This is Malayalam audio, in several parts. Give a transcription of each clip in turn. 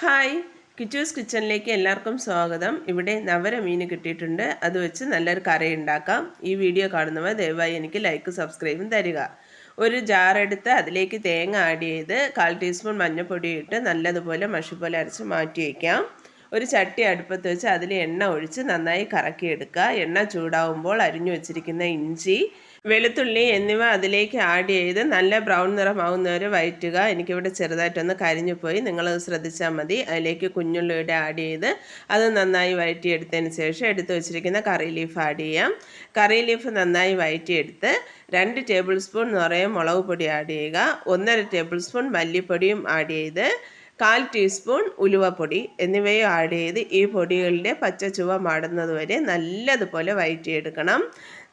ഹായ്. കിച്ചൂസ് കിച്ചണിലേക്ക് എല്ലാവർക്കും സ്വാഗതം. ഇവിടെ നവര മീൻ കിട്ടിയിട്ടുണ്ട്. അത് വെച്ച് നല്ലൊരു കറി ഉണ്ടാക്കാം. ഈ വീഡിയോ കാണുന്നവർ ദയവായി എനിക്ക് ലൈക്ക് സബ്സ്ക്രൈബും തരിക. ഒരു ജാറെടുത്ത് അതിലേക്ക് തേങ്ങ ആഡ് ചെയ്ത് കാൽ ടീസ്പൂൺ മഞ്ഞൾപ്പൊടി ഇട്ട് നല്ലതുപോലെ മഷി പോലെ അരച്ച് മാറ്റി വയ്ക്കാം ഒരു ചട്ടി അടുപ്പത്ത് വെച്ച് അതിൽ എണ്ണ ഒഴിച്ച് നന്നായി കറക്കിയെടുക്കുക. എണ്ണ ചൂടാവുമ്പോൾ അരിഞ്ഞു വെച്ചിരിക്കുന്ന ഇഞ്ചി വെളുത്തുള്ളി എന്നിവ അതിലേക്ക് ആഡ് ചെയ്ത് നല്ല ബ്രൗൺ നിറമാവുന്നവരെ വയറ്റുക എനിക്കിവിടെ ചെറുതായിട്ടൊന്ന് കരിഞ്ഞു പോയി. നിങ്ങളത് ശ്രദ്ധിച്ചാൽ മതി. അതിലേക്ക് കുഞ്ഞുള്ളിയുടെ ആഡ് ചെയ്ത് അത് നന്നായി വയറ്റിയെടുത്തതിന് ശേഷം എടുത്തു വച്ചിരിക്കുന്ന കറി ലീഫ് ആഡ് ചെയ്യാം. കറി ലീഫ് നന്നായി വയറ്റിയെടുത്ത് രണ്ട് ടേബിൾ സ്പൂൺ നിറയെ മുളക് പൊടി ആഡ് ചെയ്യുക. ഒന്നര ടേബിൾ സ്പൂൺ മല്ലിപ്പൊടിയും ആഡ് ചെയ്ത് കാൽ ടീസ്പൂൺ ഉലുവപ്പൊടി എന്നിവയും ആഡ് ചെയ്ത് ഈ പൊടികളുടെ പച്ച ചുവ മാടുന്നതുവരെ നല്ലതുപോലെ വയറ്റിയെടുക്കണം.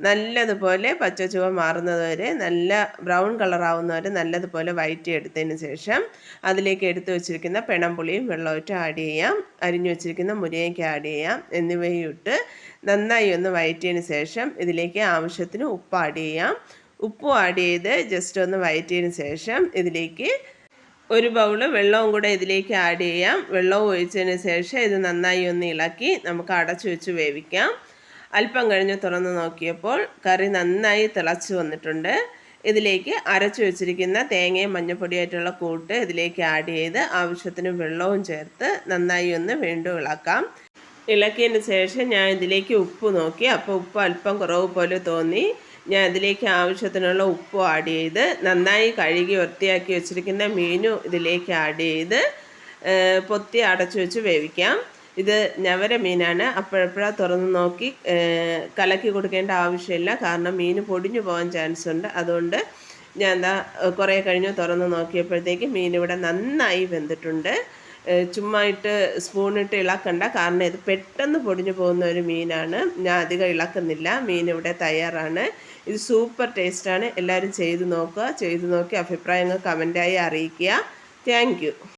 നല്ലതുപോലെ പച്ച ചുവ മാറുന്നത് വരെ നല്ല ബ്രൗൺ കളറാവുന്നവരെ നല്ലതുപോലെ വയറ്റിയെടുത്തതിന് ശേഷം അതിലേക്ക് എടുത്തു വെച്ചിരിക്കുന്ന പിണംപുളിയും വെള്ളമൊറ്റും ആഡ് ചെയ്യാം. അരിഞ്ഞു വെച്ചിരിക്കുന്ന മുരിങ്ങയ്ക്ക് ആഡ് ചെയ്യാം. എന്നിവയും ഇട്ട് നന്നായി ഒന്ന് വയറ്റിയതിന് ശേഷം ഇതിലേക്ക് ആവശ്യത്തിന് ഉപ്പ് ആഡ് ചെയ്യാം. ഉപ്പ് ആഡ് ചെയ്ത് ജസ്റ്റ് ഒന്ന് വയറ്റിയതിന് ശേഷം ഇതിലേക്ക് ഒരു ബൗൾ വെള്ളവും കൂടെ ഇതിലേക്ക് ആഡ് ചെയ്യാം. വെള്ളവും ഒഴിച്ചതിന് ശേഷം ഇത് നന്നായി ഒന്ന് ഇളക്കി നമുക്ക് അടച്ചു വെച്ച് വേവിക്കാം. അല്പം കഴിഞ്ഞ് തുറന്ന് നോക്കിയപ്പോൾ കറി നന്നായി തിളച്ച് വന്നിട്ടുണ്ട്. ഇതിലേക്ക് അരച്ചു വെച്ചിരിക്കുന്ന തേങ്ങയും മഞ്ഞപ്പൊടിയായിട്ടുള്ള കൂട്ട് ഇതിലേക്ക് ആഡ് ചെയ്ത് ആവശ്യത്തിന് വെള്ളവും ചേർത്ത് നന്നായി ഒന്ന് വീണ്ടും ഇളക്കാം. ഇളക്കിയതിന് ശേഷം ഞാൻ ഇതിലേക്ക് ഉപ്പ് നോക്കി. അപ്പോൾ ഉപ്പ് അല്പം കുറവ് പോലെ തോന്നി. ഞാൻ അതിലേക്ക് ആവശ്യത്തിനുള്ള ഉപ്പ് ആഡ് ചെയ്ത് നന്നായി കഴുകി വൃത്തിയാക്കി വെച്ചിരിക്കുന്ന മീനും ഇതിലേക്ക് ആഡ് ചെയ്ത് പൊത്തി അടച്ചു വെച്ച് വേവിക്കാം. ഇത് ഞവര മീനാണ്. അപ്പോഴപ്പോഴാ തുറന്ന് നോക്കി കലക്കി കൊടുക്കേണ്ട ആവശ്യമില്ല. കാരണം മീൻ പൊടിഞ്ഞു പോകാൻ ചാൻസ് ഉണ്ട്. അതുകൊണ്ട് ഞാൻ എന്താ കുറേ കഴിഞ്ഞ് തുറന്ന് നോക്കിയപ്പോഴത്തേക്ക് മീൻ ഇവിടെ നന്നായി വെന്തിട്ടുണ്ട്. ചുമ്മാ ഇട്ട് സ്പൂണിട്ട് ഇളക്കണ്ട. കാരണം ഇത് പെട്ടെന്ന് പൊടിഞ്ഞു പോകുന്ന ഒരു മീനാണ്. ഞാൻ അധികം ഇളക്കുന്നില്ല. മീൻ ഇവിടെ തയ്യാറാണ്. ഇത് സൂപ്പർ ടേസ്റ്റാണ് എല്ലാവരും ചെയ്തു നോക്കുക. ചെയ്തു നോക്കി അഭിപ്രായങ്ങൾ കമന്റായി അറിയിക്കുക. താങ്ക്